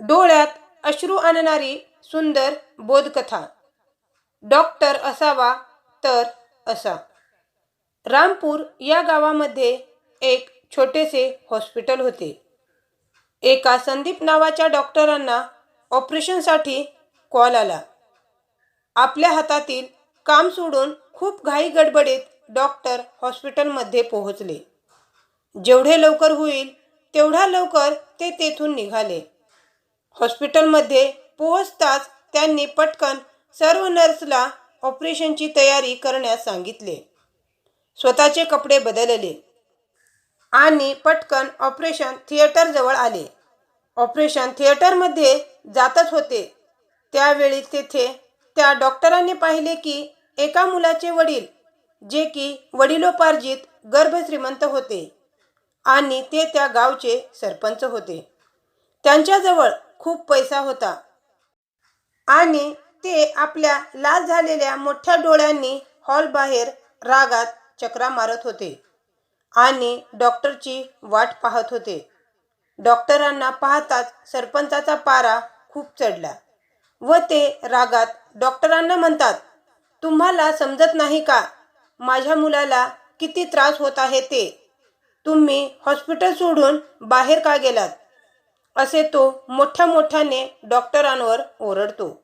डोळ्यात अश्रू आणणारी सुंदर बोधकथा. डॉक्टर असावा तर असा. रामपूर या गावामध्ये एक छोटेसे हॉस्पिटल होते. एका संदीप नावाच्या डॉक्टरांना ऑपरेशनसाठी कॉल आला. आपल्या हातातील काम सोडून खूप घाई गडबडीत डॉक्टर हॉस्पिटलमध्ये पोहोचले. जेवढे लवकर होईल तेवढ्या लवकर ते तेथून निघाले. हॉस्पिटलमध्ये पोहोचताच त्यांनी पटकन सर्व नर्सला ऑपरेशनची तयारी करण्यास सांगितले. स्वतःचे कपडे बदलले आणि पटकन ऑपरेशन थिएटरजवळ आले. ऑपरेशन थिएटरमध्ये जातच होते. त्यावेळी तेथे त्या डॉक्टरांनी पाहिले की एका मुलाचे वडील जे की वडिलोपार्जित गर्भश्रीमंत होते आणि ते त्या गावचे सरपंच होते. त्यांच्याजवळ खूप पैसा होता. आणि ते आपल्या लाल झालेल्या मोठ्या डोळ्यांनी हॉल बाहेर रागात चक्रा मारत होते. आणि डॉक्टरची वाट पाहत होते. डॉक्टरांना पाहताच सरपंचाचा पारा खूप चढला व ते रागात डॉक्टरांना म्हणतात तुम्हाला समजत नाही का? माझ्या मुलाला किती त्रास होत आहे ते? तुम्ही हॉस्पिटल सोडून बाहेर का गेलात? असे तो मोठ्या मोठ्याने डॉक्टरांवर ओरडतो.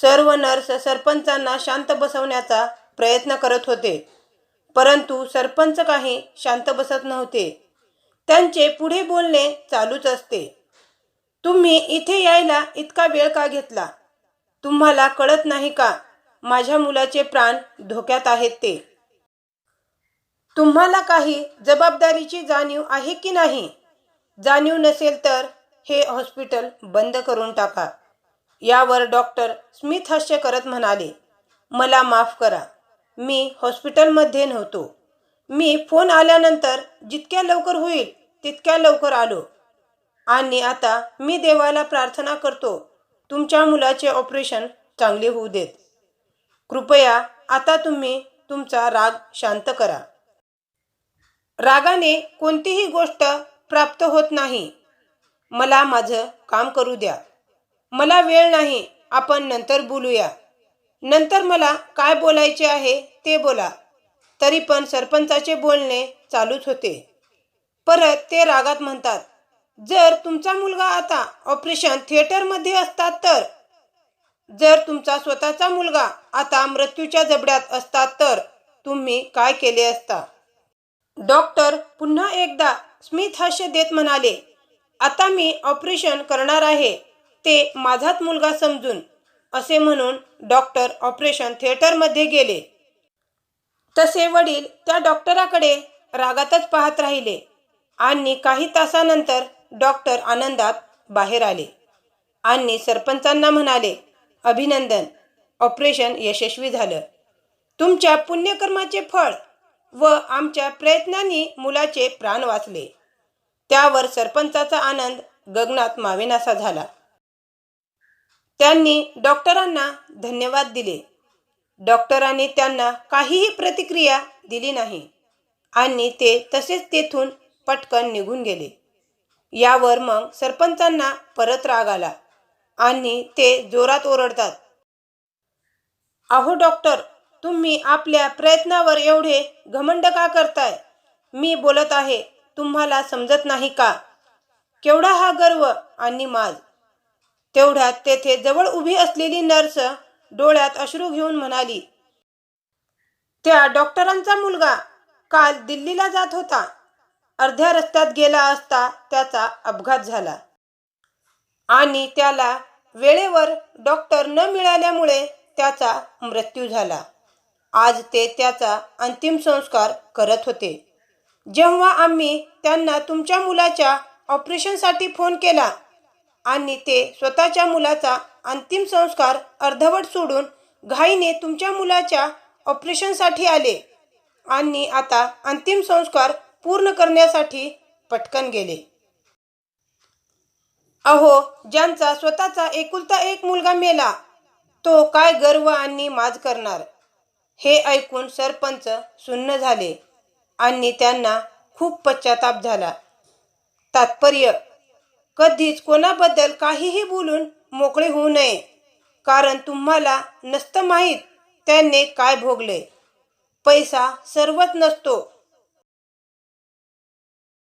सर्व नर्स सरपंचांना शांत बसवण्याचा प्रयत्न करत होते. परंतु सरपंच काही शांत बसत नव्हते. त्यांचे पुढे बोलणे चालूच असते. तुम्ही इथे यायला इतका वेळ का घेतला? तुम्हाला कळत नाही का? माझ्या मुलाचे प्राण धोक्यात आहेत ते. तुम्हाला काही जबाबदारीची जाणीव आहे की नाही? जाणीव नसेल तर हे हॉस्पिटल बंद करून टाका. यावर डॉक्टर स्मिथ हास्य करत म्हणाले मला माफ करा. मी हॉस्पिटलमध्ये नव्हतो. मी फोन आल्यानंतर जितक्या लवकर होईल तितक्या लवकर आलो. आणि आता मी देवाला प्रार्थना करतो. तुमच्या मुलाचे ऑपरेशन चांगले होऊ देत. कृपया आता तुम्ही तुमचा राग शांत करा. रागाने कोणतीही गोष्ट प्राप्त होत नाही. मला माझं काम करू द्या. मला वेळ नाही आपण नंतर बोलूया. नंतर मला काय बोलायचे आहे ते बोला. तरी पण सरपंचाचे बोलणे चालूच होते. परत ते रागात म्हणतात जर तुमचा मुलगा आता ऑपरेशन थिएटरमध्ये असतात तर? जर तुमचा स्वतःचा मुलगा आता मृत्यूच्या जबड्यात असतात तर तुम्ही काय केले असता? डॉक्टर पुन्हा एकदा स्मित हास्य देत म्हणाले आता मी ऑपरेशन करणार आहे ते माझाच मुलगा समजून असे म्हणून डॉक्टर ऑपरेशन थिएटरमध्ये गेले. तसे वडील त्या डॉक्टराकडे रागातच पाहत राहिले आणि काही तासानंतर डॉक्टर आनंदात बाहेर आले आणि सरपंचांना म्हणाले अभिनंदन ऑपरेशन यशस्वी झालं. तुमच्या पुण्यकर्माचे फळ व आमच्या प्रयत्नांनी मुलाचे प्राण वाचले. त्यावर सरपंचाचा आनंद गगनात मावेनासा झाला. त्यांनी डॉक्टरांना धन्यवाद दिले. डॉक्टरांनी त्यांना काहीही प्रतिक्रिया दिली नाही आणि ते तसेच तेथून पटकन निघून गेले. यावर मग सरपंचांना परत राग आला आणि ते जोरात ओरडतात. अहो डॉक्टर तुम्ही आपल्या प्रयत्नावर एवढे घमंड का करताय? मी बोलत आहे तुम्हाला समजत नाही का? केवढा हा गर्व आणि माज. तेवढ्यात तेथे जवळ उभी असलेली नर्स डोळ्यात अश्रू घेऊन म्हणाली त्या डॉक्टरांचा मुलगा काल दिल्लीला जात होता. अर्ध्या रस्त्यात गेला असता त्याचा अपघात झाला. आणि त्याला वेळेवर डॉक्टर न मिळाल्यामुळे त्याचा मृत्यू झाला. आज ते त्याचा अंतिम संस्कार करत होते. जेव्हा आम्ही त्यांना तुमच्या मुलाच्या ऑपरेशनसाठी फोन केला आणि ते स्वतःच्या मुलाचा अंतिम संस्कार अर्धवट सोडून घाईने तुमच्या मुलाच्या ऑपरेशनसाठी आले आणि आता अंतिम संस्कार पूर्ण करण्यासाठी पटकन गेले. अहो ज्यांचा स्वतःचा एकुलता एक मुलगा मेला तो काय गर्व आणि माज करणार? हे ऐकून सरपंच सुन्न झाले. आणि त्यांना खूप पश्चाताप झाला. तात्पर्य कधीच कोणाबद्दल काहीही बोलून मोकळे होऊ नये कारण तुम्हाला नसतं माहीत त्यांनी काय भोगले. पैसा सर्वच नसतो